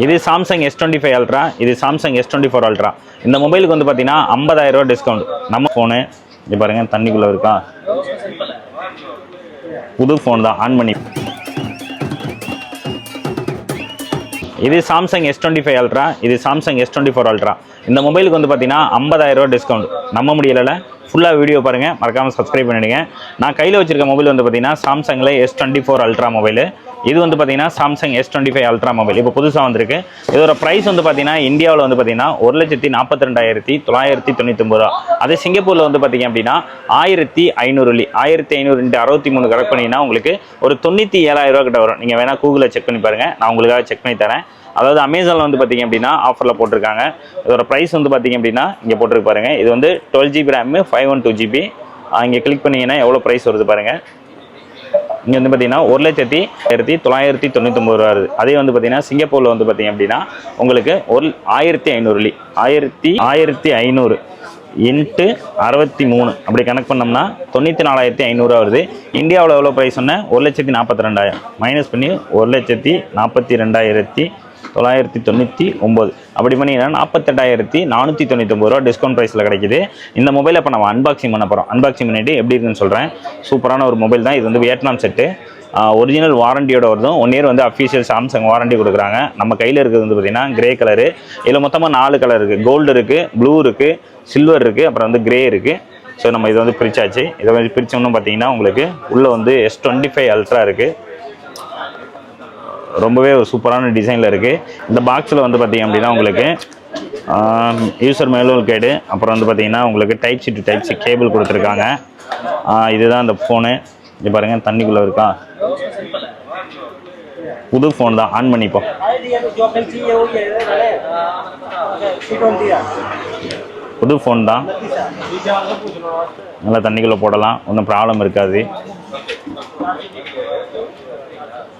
இது Samsung S twenty five ultra இது Samsung S twenty four ultra இந்த மொபைலுக்கு வந்து பார்த்தீங்கன்னா ஐம்பதாயிரம் ரூபா டிஸ்கவுண்ட் நம்ம ஃபோனு இது பாருங்க தண்ணிக்குள்ளே இருக்கா? புது ஃபோன் தான் ஆன் பண்ணி. இது Samsung S twenty five ultra இது Samsung S twenty four ultra இந்த மொபைலுக்கு வந்து பார்த்தீங்கன்னா ஐம்பதாயிரம் ரூபா டிஸ்கவுண்ட் நம்ப முடியல ஃபுல்லாக வீடியோ பாருங்கள் மறக்காமல் சப்ஸ்கிரைப் பண்ணிடுங்க. நான் கையில் வச்சிருக்க மொபைல் வந்து பார்த்தீங்கன்னா சாம்சங்கில் S twenty four ultra mobile இது வந்து பார்த்தீங்கன்னா Samsung S twenty five ultra mobile இப்போ புதுசாக வந்திருக்கு. இதோட ப்ரைஸ் வந்து பார்த்தீங்கன்னா இந்தியாவில் வந்து பார்த்தீங்கன்னா ஒரு லட்சத்தி நாற்பத்தி ரெண்டாயிரத்தி தொள்ளாயிரத்தி தொண்ணூத்தொம்பது ரூபா. அதே சிங்கப்பூரில் வந்து பார்த்தீங்க அப்படின்னா ஆயிரத்தி ஐநூறு லி ஆயிரத்தி ஐநூறு ரெண்டு அறுபத்தி மூணு கரெக்ட் பண்ணிங்கன்னா உங்களுக்கு ஒரு தொண்ணூற்றி ஏழாயிரம் ரூபா கிட்ட வரும். நீங்கள் வேணால் கூகுளில் செக் பண்ணி பாருங்கள் நான் உங்களுக்காக செக் பண்ணி தரேன். அதாவது அமேசானில் வந்து பார்த்தீங்க அப்படின்னா ஆஃபரில் போட்டிருக்காங்க. இதோட ப்ரைஸ் வந்து பார்த்தீங்க அப்படின்னா இங்கே போட்டிருக்கு பாருங்கள் இது வந்து twelve GB RAM five one two GB இங்கே கிளிக் பண்ணீங்கன்னா எவ்வளோ ப்ரைஸ் வருது பாருங்கள் இங்கே வந்து பார்த்தீங்கன்னா ஒரு லட்சத்தி ஆயிரத்தி தொள்ளாயிரத்தி தொண்ணூத்தொம்பது ரூபா வருது. அதே வந்து பார்த்தீங்கன்னா சிங்கப்பூரில் வந்து பார்த்தீங்க அப்படின்னா உங்களுக்கு ஒரு ஆயிரத்தி ஐநூறு லி ஆயிரத்தி ஆயிரத்தி ஐநூறு இன்ட்டு அறுபத்தி மூணு. அப்படி கணக்கு பண்ணோம்னா தொண்ணூற்றி நாலாயிரத்தி ஐநூறுரூவா வருது. இந்தியாவில் எவ்வளோ ப்ரைஸ் சொன்னேன்? ஒரு லட்சத்தி நாற்பத்தி ரெண்டாயிரம். மைனஸ் பண்ணி ஒரு லட்சத்தி நாற்பத்தி ரெண்டாயிரத்தி தொள்ளாயிரத்தி தொண்ணூற்றி ஒம்பது அப்படி பண்ணிங்கன்னா நாற்பத்தெட்டாயிரத்தி நானூற்றி தொண்ணூத்தொம்பது ரூபா டிஸ்கவுண்ட் ப்ரைஸில் கிடைக்குது. இந்த மொபைலை இப்போ நம்ம அன்பாக்சிங் பண்ண போகிறோம் அன்பாக்சிங் பண்ணிவிட்டு எப்படி இருக்குன்னு சொல்கிறேன் சூப்பரான ஒரு மொபைல் தான். இது வந்து வியட்நாம் செட்டு ஒரிஜினல் வாரண்டியோட வருதும். ஒன் இயர் வந்து அஃபீஷியல் சாம்சங் வாரண்டி கொடுக்குறாங்க. நம்ம கையில் இருக்கிறது வந்து பார்த்திங்கன்னா கிரே கலரு இதில் மொத்தமாக நாலு கலர் இருக்குது கோல்டு இருக்குது ப்ளூ இருக்குது சில்வர் இருக்குது அப்புறம் வந்து கிரே இருக்குது ஸோ நம்ம இதை வந்து பிரிச்சாச்சு. இதை வந்து பிரித்தோம்னு பார்த்தீங்கன்னா உங்களுக்கு உள்ளே வந்து எஸ் டுவெண்ட்டி ஃபைவ் அல்ட்ரா இருக்குது ரொம்பவே ஒரு சூப்பரான டிசைனில் இருக்குது இந்த பாக்ஸில் வந்து பார்த்தீங்க அப்படின்னா உங்களுக்கு யூசர் மேலும் கைடு அப்புறம் வந்து பார்த்தீங்கன்னா உங்களுக்கு type C to type C cable கொடுத்துருக்காங்க இதுதான் அந்த ஃபோனு இது பாருங்கள் தண்ணிக்குள்ளே இருக்கா? புது ஃபோன் தான். ஆன் பண்ணிப்போம். புது ஃபோன் தான். நல்லா தண்ணிக்குள்ளே போடலாம். ஒன்றும் ப்ராப்ளம் இருக்காது.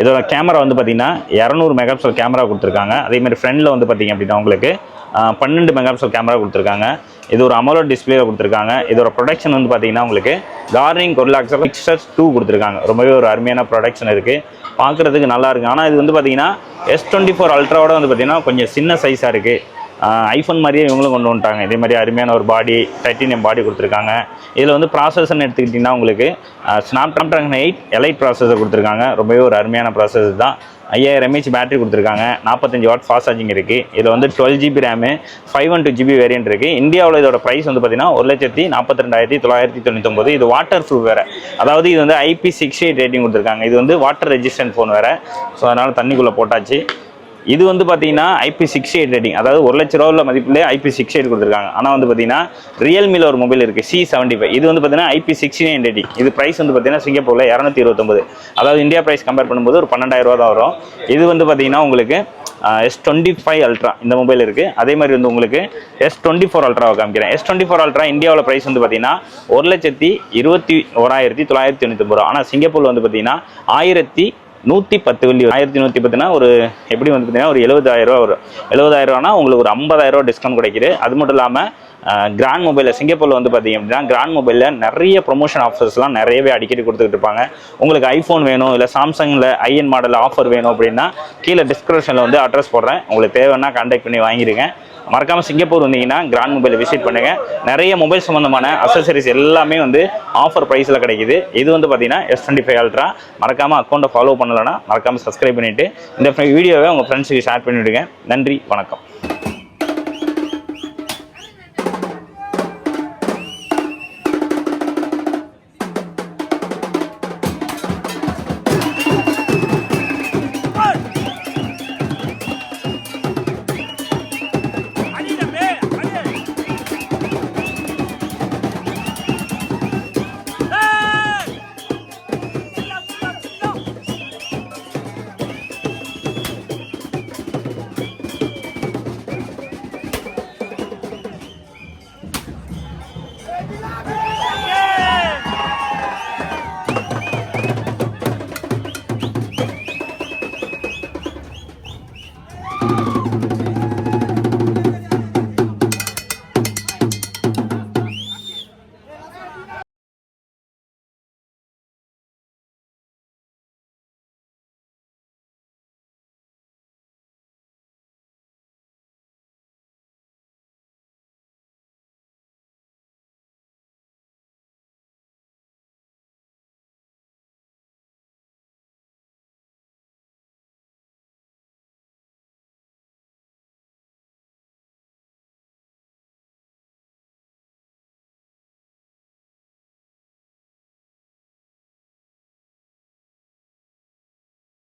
இதோட கேமரா வந்து பார்த்தீங்கன்னா இரநூறு மெகாபிக்சல் கேமரா கொடுத்துருக்காங்க. அதே மாதிரி ஃப்ரண்டில் வந்து பார்த்தீங்க அப்படின்னா உங்களுக்கு பன்னெண்டு மெகாபிக்சல் கேமரா கொடுத்துருக்காங்க. இது ஒரு அமலோ டிஸ்பிளேல கொடுத்துருக்காங்க. இதோட ப்ரொடக்ஷன் வந்து பார்த்தீங்கன்னா உங்களுக்கு கார்னிங் கொர்லாக்ஸர் பிக்சர்ஸ் டூ கொடுத்துருக்காங்க. ரொம்பவே ஒரு அருமையான ப்ரொடக்ஷன் இருக்குது பார்க்குறதுக்கு நல்லா இருக்குது ஆனால் இது வந்து பார்த்தீங்கன்னா எஸ் டுவெண்ட்டி ஃபோர் அல்ட்ராவோட வந்து பார்த்தீங்கன்னா கொஞ்சம் சின்ன சைஸாக இருக்குது ஐஃபோன் மாதிரியே இவங்களும் கொண்டு வந்துட்டாங்க. இதே மாதிரி அருமையான ஒரு பாடி டைட்டினியம் பாடி கொடுத்துருக்காங்க. இதில் வந்து ப்ராசஸர்னு எடுத்துக்கிட்டிங்கன்னா உங்களுக்கு Snapdragon eight elite processor கொடுத்துருக்காங்க. ரொம்பவே ஒரு அருமையான ப்ராசஸர் தான். ஐயாயிரம் எம்ஏஹெச் பேட்டரி கொடுத்துருக்காங்க. நாற்பத்தஞ்சு வாட் ஃபாஸ்ட் சார்ஜிங் இருக்குது இதில் வந்து twelve GB RAM five one two GB variant இருக்குது இந்தியாவில் இதோட ப்ரைஸ் வந்து பார்த்தீங்கன்னா ஒரு லட்சத்தி நாற்பத்தி ரெண்டாயிரத்தி தொள்ளாயிரத்தி தொண்ணூத்தொம்பது இது வாட்டர் ப்ரூஃப் வேறு. அதாவது இது வந்து ஐபி சிக்ஸ் எயிட் ரேட்டிங் கொடுத்துருக்காங்க. இது வந்து வாட்டர் ரெஜிஸ்டன்ட் ஃபோன் வேறு. ஸோ அதனால் தண்ணிக்குள்ளே போட்டாச்சு. இது வந்து பார்த்தீங்கன்னா ஐபி சிக்ஸ் எயிட் ரேட்டிங் அதாவது ஒரு லட்ச ரூபா உள்ள மதிப்பிலே ஐபி சிக்ஸ் எயிட் கொடுத்துருக்காங்க. ஆனால் வந்து பார்த்தீங்கன்னா ரியல்மியில் ஒரு மொபைல் இருக்குது சி செவன்ட்டி ஃபைவ் இது வந்து பார்த்தீங்கன்னா ஐபி சிக்ஸ்டி நைன் ரேட்டிங் இது ப்ரைஸ் வந்து பார்த்தீங்கன்னா சிங்கப்பூரில் இரநூத்தி இருபத்தொம்பது அதாவது இந்தியா ப்ரைஸ் கம்பேர் பண்ணும்போது ஒரு பன்னெண்டாயிரம் ரூபா தான் வரும். இது வந்து பார்த்தீங்கன்னா உங்களுக்கு எஸ் டுவெண்ட்டி ஃபைவ் அல்ட்ரா இந்த மொபைல் இருக்குது அதே மாதிரி வந்து உங்களுக்கு எஸ் டுவெண்ட்டி ஃபோர் அல்ட்ராவை காமிக்கிறேன். எஸ் டுவெண்ட்டி ஃபோர் அல்ட்ரா இந்தியாவில் ப்ரைஸ் வந்து பார்த்தீங்கன்னா ஒரு லட்சத்தி இருபத்தி ஓராயிரத்தி தொள்ளாயிரத்தி தொண்ணூற்றி ரூபா. ஆனால் சிங்கப்பூரில் வந்து பார்த்தீங்கன்னா ஆயிரத்தி நூற்றி பத்து வெள்ளி ஆயிரத்தி நூற்றி பத்துனா ஒரு எப்படி வந்து பார்த்தீங்கன்னா ஒரு எழுபதாயிரம் ரூபா வரும். எழுபதாயிரரூவானா உங்களுக்கு ஒரு ஐம்பதாயிரரூவா டிஸ்கவுண்ட் கிடைக்குது. அது மட்டும் இல்லாமல் கிராண்ட் மொபைலில் சிங்கப்பூரில் வந்து பார்த்தீங்க அப்படின்னா கிராண்ட் மொபைலில் நிறைய ப்ரொமோஷன் ஆஃபர்ஸ்லாம் நிறையவே அடிக்கடி கொடுத்துட்டு இருப்பாங்க. உங்களுக்கு ஐஃபோன் வேணும் இல்லை சாம்சங்கில் ஐஎன் மாடல் ஆஃபர் வேணும் அப்படின்னா கீழே டிஸ்கிரிப்ஷனில் வந்து அட்ரஸ் போடுறேன். உங்களுக்கு தேவைன்னா கான்டாக்ட் பண்ணி வாங்கிடுங்க மறக்காமல் சிங்கப்பூர் வந்தீங்கன்னா கிராண்ட் மொபைலை விசிட் பண்ணுங்கள் நிறைய மொபைல் சம்மந்தமான அசசரிஸ் எல்லாமே வந்து ஆஃபர் ப்ரைஸில் கிடைக்குது. இது வந்து பார்த்தீங்கன்னா எஸ் டுவெண்ட்டி ஃபைவ் அல்ட்ரா மறக்காமல் அக்கௌண்ட்டை ஃபாலோ பண்ணலைன்னா மறக்காமல் சப்ஸ்கிரைப் பண்ணிவிட்டு இந்த வீடியோவை உங்கள் ஃப்ரெண்ட்ஸுக்கு ஷேர் பண்ணிவிடுங்க நன்றி வணக்கம்.